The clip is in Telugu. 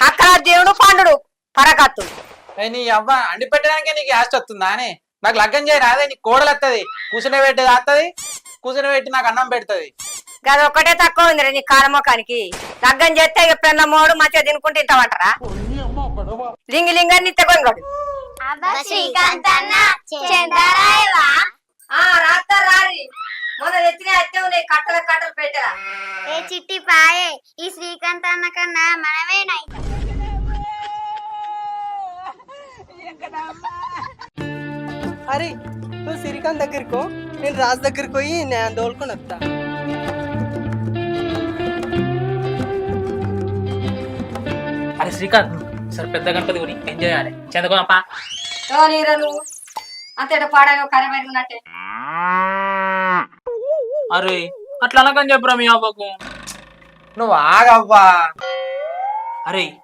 అక్కడ దేవుడు పండుడు పరకత్తు నీ అవ్వ అండి పెట్టడానికే నీకు యాస్ట్ వస్తుందా అని? నాకు లగ్గం చేయి రాదే నీకు కోడలు వస్తుంది కూర్చుని పెట్టేది వస్తుంది కూర్చుని పెట్టి నాకు అన్నం పెడుతుంది. గది ఒక్కటే తక్కువ ఉంది నీ కాలమోకానికి. లగ్గం చేస్తే ఇక పెన్న మోడు మంచిగా తినుకుంటూ తింటామంటారా లింగి లింగాన్ని తెగొంగడు శ్రీకాంత్ అన్న చందరాయవా? ఆ రాత్తారు రారి మొన్న తెచ్చిన అత్తే ఉన్నాయి కట్టల కట్టలు పెట్టరా. ఏ చిట్టి పాయే ఈ శ్రీకాంత్ అన్న కన్నా మనమే నైతం అరే నువ్వు సిరికాంత్ దగ్గరికి నేను రాజు దగ్గరికి పోయి నేను దోలుకొని వస్తా. అరే శ్రీకాంత్ సరే పెద్ద గణపతి కొని ఎంజాయ్ చేయాలి? చందకోనప్ప. నీరా నువ్వు అంతేట కరమైన ఉన్నట్టే అరే అట్లా అనకని చెప్పురా మీ అవ్వకు? నువ్వు ఆగవ్వా. అరే